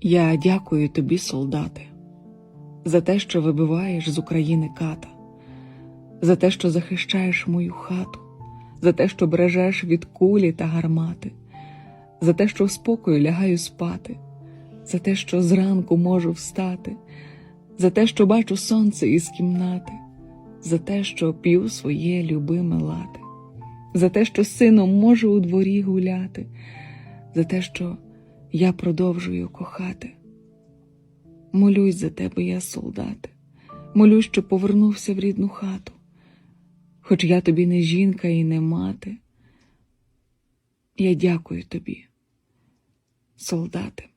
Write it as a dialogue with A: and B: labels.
A: Я дякую тобі, солдати, за те, що вибиваєш з України ката, за те, що захищаєш мою хату, за те, що бережеш від кулі та гармати, за те, що в спокою лягаю спати, за те, що зранку можу встати, за те, що бачу сонце із кімнати, за те, що п'ю своє любиме лати, за те, що сином можу у дворі гуляти, за те, що я продовжую кохати. Молюсь за тебе, я солдате, молюсь, що повернувся в рідну хату. Хоч я тобі не жінка і не мати. Я дякую тобі, солдате.